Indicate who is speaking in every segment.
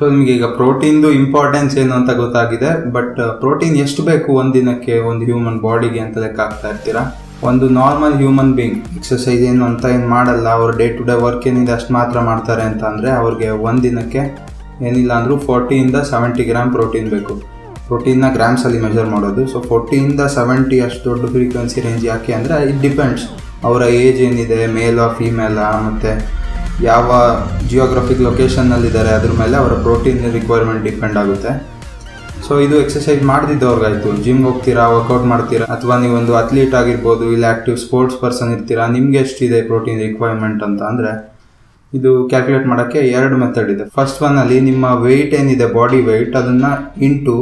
Speaker 1: So ನಿಮಗೆ ಈಗ ಪ್ರೋಟೀನ್ದು importance ಏನು ಅಂತ ಗೊತ್ತಾಗಿದೆ ಬಟ್ ಪ್ರೋಟೀನ್ ಎಷ್ಟು ಬೇಕು ಒಂದು ದಿನಕ್ಕೆ ಒಂದು ಹ್ಯೂಮನ್ ಬಾಡಿಗೆ ಅಂತ ಲೆಕ್ಕ ಹಾಕ್ತಾ ಇರ್ತೀರಾ? ಒಂದು ನಾರ್ಮಲ್ ಹ್ಯೂಮನ್ ಬೀಂಗ್ ಎಕ್ಸಸೈಸ್ ಏನು ಅಂತ ಏನು ಮಾಡಲ್ಲ, ಅವ್ರು ಡೇ ಟು ಡೇ ವರ್ಕ್ ಏನಿದೆ ಅಷ್ಟು ಮಾತ್ರ ಮಾಡ್ತಾರೆ ಅಂತ ಅಂದರೆ ಅವ್ರಿಗೆ ಒಂದು ದಿನಕ್ಕೆ ಏನಿಲ್ಲ ಅಂದರೂ ಫೋರ್ಟಿಯಿಂದ ಸೆವೆಂಟಿ ಗ್ರಾಮ್ ಪ್ರೋಟೀನ್ ಬೇಕು. ಪ್ರೋಟೀನ್ನ ಗ್ರಾಮ್ಸಲ್ಲಿ ಮೆಜರ್ ಮಾಡೋದು. ಸೊ ಫೋರ್ಟಿಯಿಂದ ಸೆವೆಂಟಿ ಅಷ್ಟು ದೊಡ್ಡ ಫ್ರೀಕ್ವೆನ್ಸಿ ರೇಂಜ್ ಯಾಕೆ ಅಂದರೆ ಇಟ್ ಡಿಪೆಂಡ್ಸ್ ಅವರ ಏಜ್ ಏನಿದೆ ಮೇಲಾ ಫೀಮೇಲಾ ಮತ್ತು ಯಾವ ಜಿಯೋಗ್ರಫಿಕ್ ಲೊಕೇಶನ್ನಲ್ಲಿದ್ದಾರೆ ಅದ್ರ ಮೇಲೆ ಅವರ ಪ್ರೋಟೀನ್ ರಿಕ್ವೈರ್ಮೆಂಟ್ ಡಿಪೆಂಡ್ ಆಗುತ್ತೆ. ಸೊ ಇದು ಎಕ್ಸಸೈಸ್ ಮಾಡ್ದಿದ್ದವ್ರಿಗಾಯ್ತು. ಜಿಮ್ಗೆ ಹೋಗ್ತೀರಾ ವರ್ಕೌಟ್ ಮಾಡ್ತೀರಾ, ಅಥವಾ ನೀವೊಂದು ಅಥ್ಲೀಟ್ ಆಗಿರ್ಬೋದು, ಇಲ್ಲ ಆ್ಯಕ್ಟಿವ್ ಸ್ಪೋರ್ಟ್ಸ್ ಪರ್ಸನ್ ಇರ್ತೀರಾ, ನಿಮ್ಗೆ ಎಷ್ಟಿದೆ ಪ್ರೋಟೀನ್ ರಿಕ್ವೈರ್ಮೆಂಟ್ ಅಂತ ಅಂದರೆ, ಇದು ಕ್ಯಾಲ್ಕುಲೇಟ್ ಮಾಡೋಕ್ಕೆ ಎರಡು ಮೆಥಡ್ ಇದೆ. ಫಸ್ಟ್ ಒನ್ನಲ್ಲಿ ನಿಮ್ಮ ವೆಯ್ಟ್ ಏನಿದೆ ಬಾಡಿ ವೆಯ್ಟ್ ಅದನ್ನು ಇಂಟು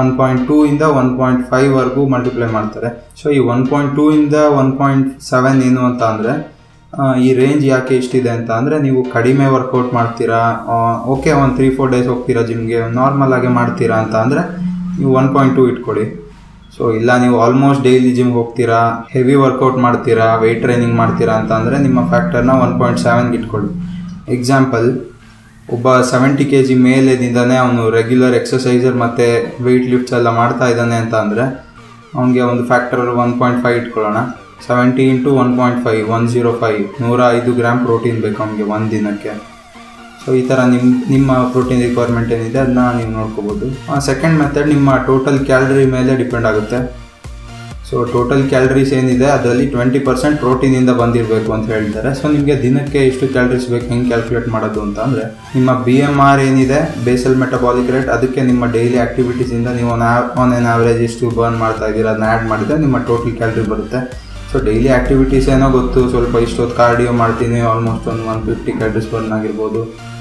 Speaker 1: ಒನ್ ಪಾಯಿಂಟ್ ಟೂ ಇಂದ ಒನ್ ಪಾಯಿಂಟ್ ಫೈವ್ವರೆಗೂ ಮಲ್ಟಿಪ್ಲೈ ಮಾಡ್ತಾರೆ. ಸೊ ಈ ಒನ್ ಪಾಯಿಂಟ್ ಟೂ ಇಂದ ಒನ್ ಪಾಯಿಂಟ್ ಸೆವೆನ್ ಏನು ಅಂತ ಅಂದರೆ ಈ ರೇಂಜ್ ಯಾಕೆ ಇಷ್ಟಿದೆ ಅಂತ ಅಂದರೆ ನೀವು ಕಡಿಮೆ ವರ್ಕೌಟ್ ಮಾಡ್ತೀರಾ ಓಕೆ ಒಂದು ತ್ರೀ ಫೋರ್ ಡೇಸ್ ಹೋಗ್ತೀರಾ ಜಿಮ್ಗೆ ನಾರ್ಮಲ್ ಆಗಿ ಮಾಡ್ತೀರಾ ಅಂತ ಅಂದರೆ ನೀವು ಒನ್ ಪಾಯಿಂಟ್ ಟು ಇಟ್ಕೊಳ್ಳಿ. ಸೊ ಇಲ್ಲ ನೀವು ಆಲ್ಮೋಸ್ಟ್ ಡೈಲಿ ಜಿಮ್ಗೆ ಹೋಗ್ತೀರಾ ಹೆವಿ ವರ್ಕೌಟ್ ಮಾಡ್ತೀರಾ ವೆಯ್ಟ್ ಟ್ರೈನಿಂಗ್ ಮಾಡ್ತೀರಾ ಅಂತ ಅಂದರೆ ನಿಮ್ಮ ಫ್ಯಾಕ್ಟರ್ನ ಒನ್ ಪಾಯಿಂಟ್ ಸೆವೆನ್ಗೆ ಇಟ್ಕೊಳ್ಳಿ. ಎಕ್ಸಾಂಪಲ್ ಒಬ್ಬ ಸೆವೆಂಟಿ ಕೆ ಜಿ ಮೇಲೆದಿಂದನೇ ಅವನು ರೆಗ್ಯುಲರ್ ಎಕ್ಸಸೈಸರ್ ಮತ್ತು ವೆಯ್ಟ್ ಲಿಫ್ಟ್ಸ್ ಎಲ್ಲ ಮಾಡ್ತಾ ಇದ್ದಾನೆ ಅಂತ ಅಂದರೆ ಅವನಿಗೆ ಒಂದು ಫ್ಯಾಕ್ಟರ್ ಒನ್ ಪಾಯಿಂಟ್ ಫೈವ್ ಇಟ್ಕೊಳ್ಳೋಣ. Seventy into one point five one zero five ನೂರ ಐದು ಗ್ರಾಮ್ ಪ್ರೋಟೀನ್ ಬೇಕು ಅವನಿಗೆ ಒಂದು ದಿನಕ್ಕೆ. ಸೊ ಈ ಥರ ನಿಮ್ಮ ನಿಮ್ಮ ಪ್ರೋಟೀನ್ ರಿಕ್ವೈರ್ಮೆಂಟ್ ಏನಿದೆ ಅದನ್ನ ನೀವು ನೋಡ್ಕೋಬೋದು. ಸೆಕೆಂಡ್ ಮೆಥಡ್ ನಿಮ್ಮ ಟೋಟಲ್ ಕ್ಯಾಲರಿ ಮೇಲೆ ಡಿಪೆಂಡ್ ಆಗುತ್ತೆ. ಸೊ ಟೋಟಲ್ ಕ್ಯಾಲರೀಸ್ ಏನಿದೆ ಅದರಲ್ಲಿ ಟ್ವೆಂಟಿ ಪರ್ಸೆಂಟ್ ಪ್ರೋಟೀನಿಂದ ಬಂದಿರಬೇಕು ಅಂತ ಹೇಳ್ತಾರೆ. ಸೊ ನಿಮಗೆ ದಿನಕ್ಕೆ ಎಷ್ಟು ಕ್ಯಾಲರೀಸ್ ಬೇಕು, ಹೆಂಗೆ ಕ್ಯಾಲ್ಕುಲೇಟ್ ಮಾಡೋದು ಅಂತ ಅಂದರೆ, ನಿಮ್ಮ ಬಿ ಎಂ ಆರ್ ಏನಿದೆ ಬೇಸಲ್ ಮೆಟಬಾಲಿಕ್ ರೇಟ್ ಅದಕ್ಕೆ ನಿಮ್ಮ ಡೈಲಿ ಆ್ಯಕ್ಟಿವಿಟೀಸಿಂದ ನೀವು ಆನ್ ಆನ್ ಆವ್ರೇಜ್ ಎಷ್ಟು ಬರ್ನ್ ಮಾಡ್ತಾ ಇದ್ದೀರಾ ಅದನ್ನ ಆ್ಯಡ್ ಮಾಡಿದರೆ ನಿಮ್ಮ ಟೋಟಲ್ ಕ್ಯಾಲರಿ ಬರುತ್ತೆ. ಸೊ ಡೈಲಿ ಆ್ಯಕ್ಟಿವಿಟೀಸ್ ಏನೋ ಗೊತ್ತು. ಸ್ವಲ್ಪ ಇಷ್ಟೊತ್ತು ಕಾರ್ಡಿಯೋ ಮಾಡ್ತೀನಿ. ಆಲ್ಮೋಸ್ಟ್ ಒಂದು ಒನ್ ಫಿಫ್ಟಿ ಕ್ಯಾಟ್ರಿಸ್ ಬರ್ನ್ ಆಗಿರ್ಬೋದು.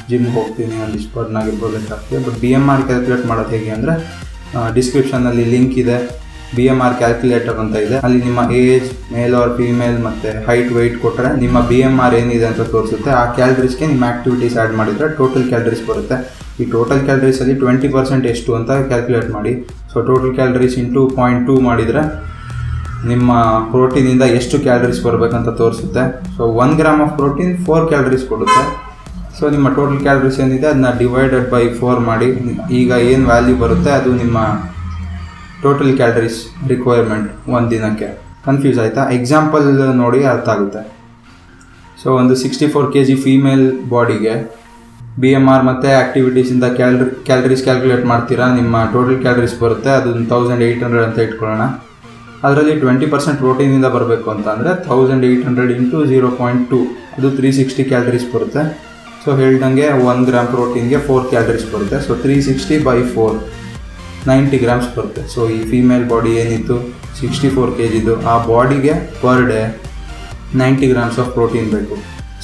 Speaker 1: ಜಿಮ್ಗೆ ಹೋಗ್ತೀನಿ ಒಂದಿಷ್ಟು ಬರ್ನ್ ಆಗಿರ್ಬೋದು ಅಂತ but B M R calculate ಮಾಡೋದು ಹೇಗೆ ಅಂದರೆ ಡಿಸ್ಕ್ರಿಪ್ಷನಲ್ಲಿ ಲಿಂಕ್ ಇದೆ. ಬಿ ಎಂ ಆರ್ ಕ್ಯಾಲ್ಕುಲೇಟರ್ ಅಂತ ಇದೆ. ಅಲ್ಲಿ ನಿಮ್ಮ ಏಜ್ ಮೇಲ್ ಆರ್ ಫಿಮೇಲ್ ಮತ್ತು ಹೈಟ್ ವೆಯ್ಟ್ ಕೊಟ್ಟರೆ ನಿಮ್ಮ ಬಿ ಎಂ ಆರ್ ಏನಿದೆ ಅಂತ ತೋರಿಸುತ್ತೆ. ಆ ಕ್ಯಾಲರೀಸ್ಗೆ ನಿಮ್ಮ ಆ್ಯಕ್ಟಿವಿಟೀಸ್ ಆ್ಯಡ್ ಮಾಡಿದರೆ ಟೋಟಲ್ ಕ್ಯಾಲ್ರೀಸ್ ಬರುತ್ತೆ. ಈ ಟೋಟಲ್ ಕ್ಯಾಲ್ರೀಸಲ್ಲಿ ಟ್ವೆಂಟಿ ಪರ್ಸೆಂಟ್ ಎಷ್ಟು ಅಂತ ಕ್ಯಾಲ್ಕುಲೇಟ್ ಮಾಡಿ. So total calories into point two ಮಾಡಿದರೆ ನಿಮ್ಮ ಪ್ರೋಟೀನಿಂದ ಎಷ್ಟು ಕ್ಯಾಲರೀಸ್ ಬರಬೇಕಂತ ತೋರಿಸುತ್ತೆ. So one gram of protein four calories ಕೊಡುತ್ತೆ. ಸೊ ನಿಮ್ಮ ಟೋಟಲ್ ಕ್ಯಾಲರೀಸ್ ಏನಿದೆ ಅದನ್ನ ಡಿವೈಡೆಡ್ ಬೈ ಫೋರ್ ಮಾಡಿ. ಈಗ ಏನು ವ್ಯಾಲ್ಯೂ ಬರುತ್ತೆ, ಅದು ನಿಮ್ಮ ಟೋಟಲ್ ಕ್ಯಾಲರೀಸ್ ರಿಕ್ವೈರ್ಮೆಂಟ್ ಒಂದು ದಿನಕ್ಕೆ. ಕನ್ಫ್ಯೂಸ್ ಆಯಿತಾ? ಎಕ್ಸಾಂಪಲ್ ನೋಡಿ ಅರ್ಥ ಆಗುತ್ತೆ. ಸೊ ಒಂದು sixty four K G female ಬಾಡಿಗೆ ಬಿ ಎಂ ಆರ್ ಮತ್ತು ಆ್ಯಕ್ಟಿವಿಟೀಸಿಂದ ಕ್ಯಾಲ್ರಿ ಕ್ಯಾಲರೀಸ್ ಕ್ಯಾಲ್ಕುಲೇಟ್ ಮಾಡ್ತೀರಾ? ನಿಮ್ಮ ಟೋಟಲ್ ಕ್ಯಾಲರೀಸ್ ಬರುತ್ತೆ ಅದು ತೌಸಂಡ್ ಏಯ್ಟ್ ಹಂಡ್ರೆಡ್ ಅಂತ ಇಟ್ಕೊಳ್ಳೋಣ. ಅದರಲ್ಲಿ ಟ್ವೆಂಟಿ ಪರ್ಸೆಂಟ್ ಪ್ರೋಟೀನಿಂದ ಬರಬೇಕು ಅಂತ ಅಂದರೆ thousand eight hundred into zero point two ಅದು ತ್ರೀ ಸಿಕ್ಸ್ಟಿ ಕ್ಯಾಲರೀಸ್ ಬರುತ್ತೆ. ಸೊ ಹೇಳ್ದಂಗೆ ಒನ್ ಗ್ರಾಮ್ ಪ್ರೋಟೀನ್ಗೆ ಫೋರ್ ಕ್ಯಾಲರೀಸ್ ಬರುತ್ತೆ. So three sixty by four ninety grams ಬರುತ್ತೆ. ಸೊ ಈ ಫೀಮೇಲ್ ಬಾಡಿ ಏನಿತ್ತು? ಸಿಕ್ಸ್ಟಿ ಫೋರ್ ಕೆ ಜಿದು ಆ ಬಾಡಿಗೆ per day ninety grams of protein ಬೇಕು.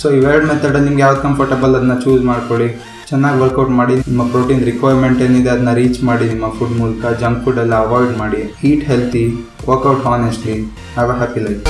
Speaker 1: ಸೊ ಇವೆರಡು ಮೆಥಡಲ್ಲಿ ನಿಮ್ಗೆ ಯಾವ್ದು ಕಂಫರ್ಟಬಲ್ ಅದನ್ನ ಚೂಸ್ ಮಾಡ್ಕೊಳ್ಳಿ. ಚೆನ್ನಾಗಿ ವರ್ಕೌಟ್ ಮಾಡಿ, ನಿಮ್ಮ ಪ್ರೋಟೀನ್ ರಿಕ್ವೈರ್ಮೆಂಟ್ ಏನಿದೆ ಅದನ್ನ ರೀಚ್ ಮಾಡಿ, ನಿಮ್ಮ ಫುಡ್ ಮೂಲಕ ಜಂಕ್ ಫುಡ್ ಎಲ್ಲ ಅವಾಯ್ಡ್ ಮಾಡಿ eat healthy workout honestly have a happy life